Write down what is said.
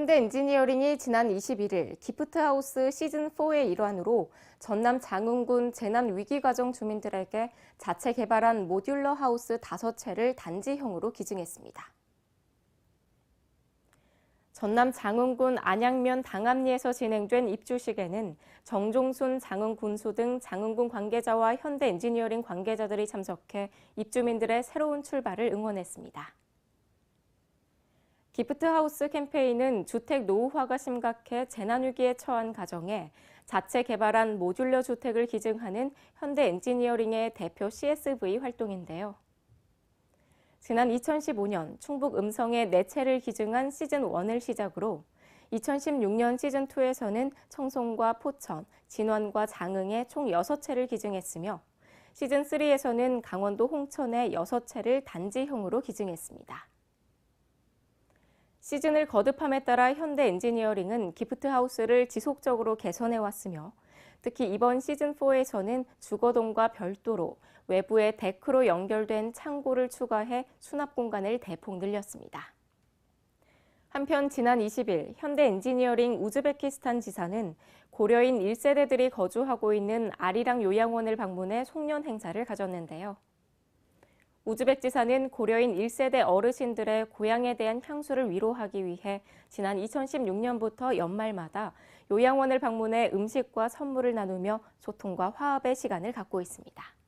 현대 엔지니어링이 지난 21일 기프트하우스 시즌4의 일환으로 전남 장흥군 재난 위기가정 주민들에게 자체 개발한 모듈러 하우스 5채를 단지형으로 기증했습니다. 전남 장흥군 안양면 당암리에서 진행된 입주식에는 정종순 장흥군수 등 장흥군 관계자와 현대 엔지니어링 관계자들이 참석해 입주민들의 새로운 출발을 응원했습니다. 기프트하우스 캠페인은 주택 노후화가 심각해 재난위기에 처한 가정에 자체 개발한 모듈러 주택을 기증하는 현대 엔지니어링의 대표 CSV 활동인데요. 지난 2015년 충북 음성에 4채를 기증한 시즌1을 시작으로 2016년 시즌2에서는 청송과 포천, 진원과 장흥에 총 6채를 기증했으며 시즌3에서는 강원도 홍천에 6채를 단지형으로 기증했습니다. 시즌을 거듭함에 따라 현대 엔지니어링은 기프트하우스를 지속적으로 개선해 왔으며 특히 이번 시즌4에서는 주거동과 별도로 외부에 데크로 연결된 창고를 추가해 수납 공간을 대폭 늘렸습니다. 한편 지난 20일 현대 엔지니어링 우즈베키스탄 지사는 고려인 1세대들이 거주하고 있는 아리랑 요양원을 방문해 송년 행사를 가졌는데요. 우즈벡 지사는 고려인 1세대 어르신들의 고향에 대한 향수를 위로하기 위해 지난 2016년부터 연말마다 요양원을 방문해 음식과 선물을 나누며 소통과 화합의 시간을 갖고 있습니다.